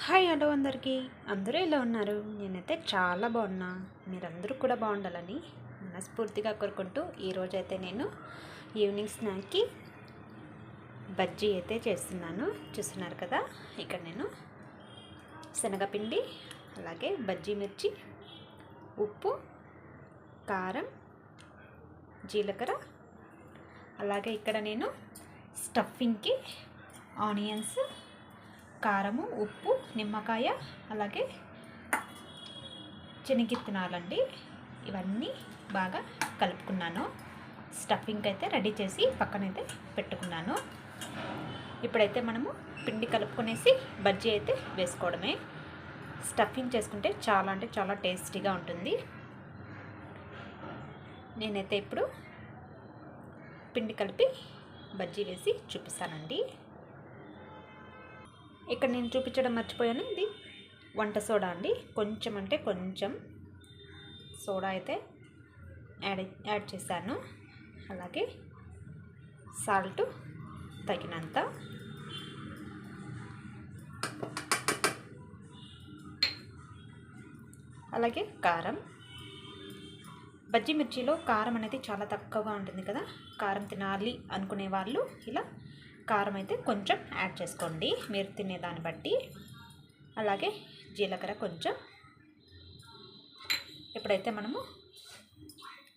Hi hello అందరికీ. అందరూ ఎలా ఉన్నారు? నేనైతే చాలా బాగున్నా. మీరందరూ కూడా బాగుండాలని మనస్ఫూర్తిగా కోరుకుంటూ ఈరోజు అయితే నేను ఈవినింగ్ స్నాక్కి బజ్జీ అయితే చేస్తున్నాను. చూస్తున్నారు కదా ఇక్కడ నేను శనగపిండి అలాగే బజ్జీ మిర్చి ఉప్పు కారం జీలకర్ర అలాగే ఇక్కడ నేను స్టఫింగ్కి ఆనియన్స్ కారము ఉప్పు నిమ్మకాయ అలాగే శనగిత్తనాలండి. ఇవన్నీ బాగా కలుపుకున్నాను. స్టఫింగ్ అయితే రెడీ చేసి పక్కనైతే పెట్టుకున్నాను. ఇప్పుడైతే మనము పిండి కలుపుకునేసి బజ్జీ అయితే వేసుకోవడమే. స్టఫింగ్ చేసుకుంటే చాలా అంటే చాలా టేస్టీగా ఉంటుంది. నేనైతే ఇప్పుడు పిండి కలిపి బజ్జీ వేసి చూపిస్తానండి. ఇక్కడ నేను చూపించడం మర్చిపోయాను. ఇది వంట సోడా అండి. కొంచెం అంటే కొంచెం సోడా అయితే యాడ్ యాడ్ చేశాను. అలాగే సాల్ట్ తగినంత. అలాగే కారం. బజ్జీ మిర్చిలో కారం అనేది చాలా తక్కువగా ఉంటుంది కదా. కారం తినాలి అనుకునే వాళ్ళు ఇలా కారం అయితే కొంచెం యాడ్ చేసుకోండి. మీరు తినేదాన్ని బట్టి. అలాగే జీలకర్ర కొంచెం. ఇప్పుడైతే మనము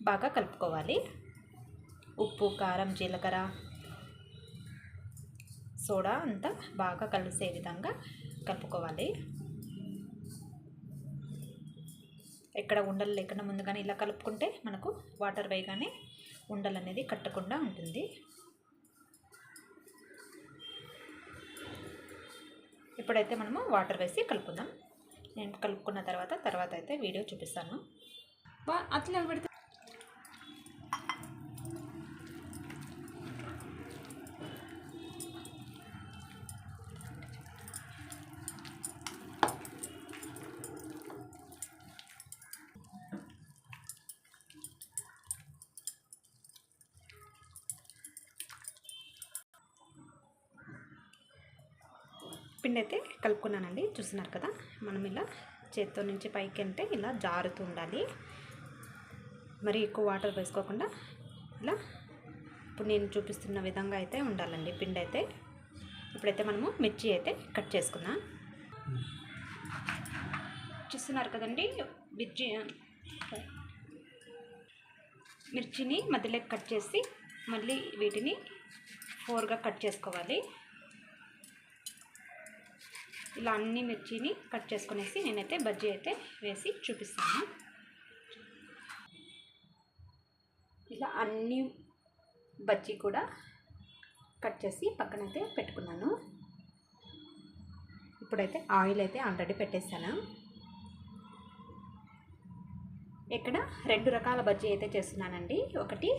బాగా కలుపుకోవాలి. ఉప్పు కారం జీలకర్ర సోడా అంతా బాగా కలిసే విధంగా కలుపుకోవాలి. ఎక్కడ ఉండలు లేకుండా ముందుగానే ఇలా కలుపుకుంటే మనకు వాటర్ వేయగానే ఉండలు అనేది కట్టకుండా ఉంటుంది. ఇప్పుడైతే మనము వాటర్ వేసి కలుపుకుందాం. నేను కలుపుకున్న తర్వాత తర్వాత అయితే వీడియో చూపిస్తాను. అట్లా పెడితే పిండి అయితే కలుపుకున్నానండి. చూస్తున్నారు కదా మనం ఇలా చేత్తో నుంచి పైకి అంటే ఇలా జారుతూ ఉండాలి. మరి ఎక్కువ వాటర్ వేసుకోకుండా ఇలా ఇప్పుడు నేను చూపిస్తున్న విధంగా అయితే ఉండాలండి పిండి అయితే ఇప్పుడైతే మనము మిర్చి అయితే కట్ చేసుకుందాం. చూస్తున్నారు కదండి మిర్చి మిర్చిని మధ్యలో కట్ చేసి మళ్ళీ వీటిని ఫోర్గా కట్ చేసుకోవాలి. ఇలా అన్ని మిర్చిని కట్ చేసుకునేసి నేనైతే బజ్జీ అయితే వేసి చూపిస్తాను. ఇలా అన్ని బజ్జీ కూడా కట్ చేసి పక్కనైతే పెట్టుకున్నాను. ఇప్పుడైతే ఆయిల్ అయితే ఆల్రెడీ పెట్టేసాను ఇక్కడ రెండు రకాల బజ్జీ అయితే చేస్తున్నానండి. ఒకటి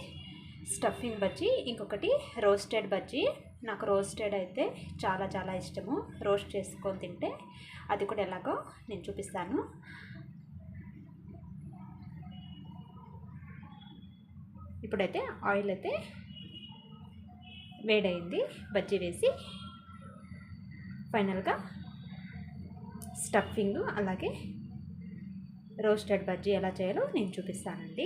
స్టఫింగ్ బజ్జీ ఇంకొకటి రోస్టెడ్ బజ్జీ. నాకు రోస్టెడ్ అయితే చాలా చాలా ఇష్టము. రోస్ట్ చేసుకొని తింటే అది కూడా ఎలాగో నేను చూపిస్తాను. ఇప్పుడైతే ఆయిల్ అయితే వేడైంది బజ్జీ వేసి ఫైనల్గా స్టఫింగ్ అలాగే రోస్టెడ్ బజ్జీ ఎలా చేయాలో నేను చూపిస్తానండి.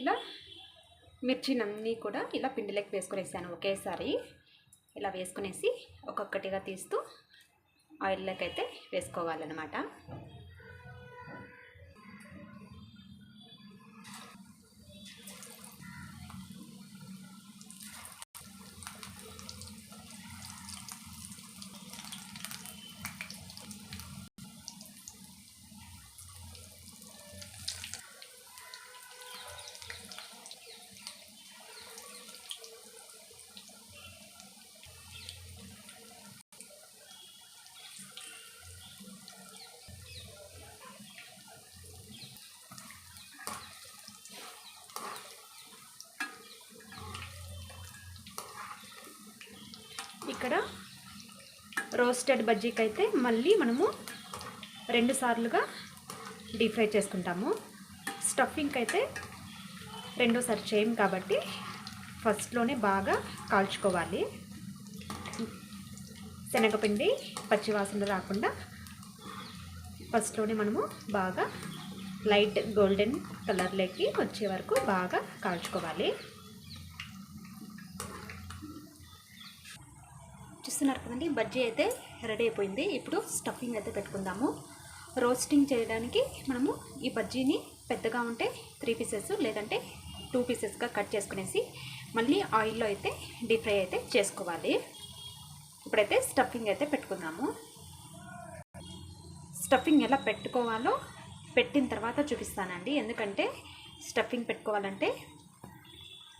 ఇలా మిర్చినన్నీ కూడా ఇలా పిండిలోకి వేసుకునేసాను ఒకేసారి. ఇలా వేసుకునేసి ఒక్కొక్కటిగా తీస్తూ ఆయిల్లోకి అయితే వేసుకోవాలన్నమాట. ఇక్కడ రోస్టెడ్ బజ్జీకి అయితే మళ్ళీ మనము రెండు సార్లుగా డీప్ ఫ్రై చేసుకుంటాము. స్టఫింగ్కి అయితే రెండోసారి చేయం కాబట్టి ఫస్ట్లోనే బాగా కాల్చుకోవాలి. శనగపిండి పచ్చివాసన రాకుండా ఫస్ట్లోనే మనము బాగా లైట్ గోల్డెన్ కలర్లోకి వచ్చే వరకు బాగా కాల్చుకోవాలి. చూస్తున్నారు కదండి బజ్జీ అయితే రెడీ అయిపోయింది. ఇప్పుడు స్టఫింగ్ అయితే పెట్టుకుందాము. రోస్టింగ్ చేయడానికి మనము ఈ బజ్జీని పెద్దగా ఉంటే త్రీ పీసెస్ లేదంటే టూ పీసెస్గా కట్ చేసుకునేసి మళ్ళీ ఆయిల్లో అయితే డీప్ ఫ్రై అయితే చేసుకోవాలి. ఇప్పుడైతే స్టఫింగ్ అయితే పెట్టుకుందాము. స్టఫింగ్ ఎలా పెట్టుకోవాలో పెట్టిన తర్వాత చూపిస్తానండి. ఎందుకంటే స్టఫింగ్ పెట్టుకోవాలంటే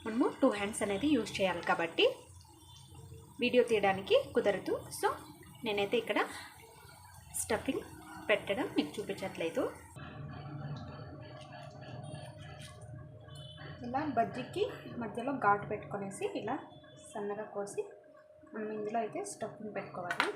మనము టూ హ్యాండ్స్ అనేది యూజ్ చేయాలి కాబట్టి. వీడియో తీయడానికి కుదరదు. సో నేనైతే ఇక్కడ స్టఫింగ్ పెట్టడం మీకు చూపించట్లేదు. ఇలా బజ్జీకి మధ్యలో ఘాటు పెట్టుకునేసి ఇలా సన్నగా కోసి మనం ఇందులో అయితే స్టఫింగ్ పెట్టుకోవాలి.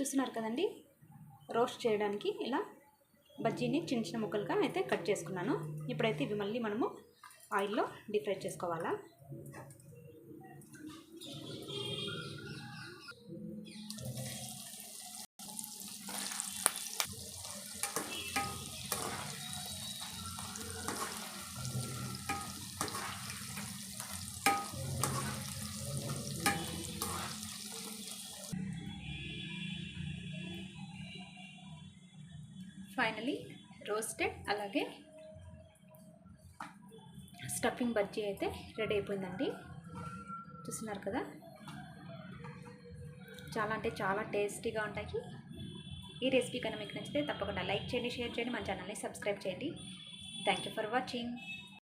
చూస్తున్నారు కదండి? రోస్ట్ చేయడానికి ఇలా బజ్జీని చిన్న చిన్న ముక్కలుగా అయితే కట్ చేసుకున్నాను. ఇప్పుడైతే ఇవి మళ్ళీ మనము ఆయిల్లో డీప్ ఫ్రై చేసుకోవాలా? ఫైనలీ రోస్టెడ్ అలాగే స్టఫింగ్ బజ్జీ అయితే రెడీ అయిపోయిందండి. చూస్తున్నారు కదా? చాలా అంటే చాలా టేస్టీగా ఉంటాయి. ఈ రెసిపీ కన్నా మీకు నచ్చితే తప్పకుండా లైక్ చేయండి షేర్ చేయండి మన ఛానల్ని సబ్స్క్రైబ్ చేయండి. Thank you for watching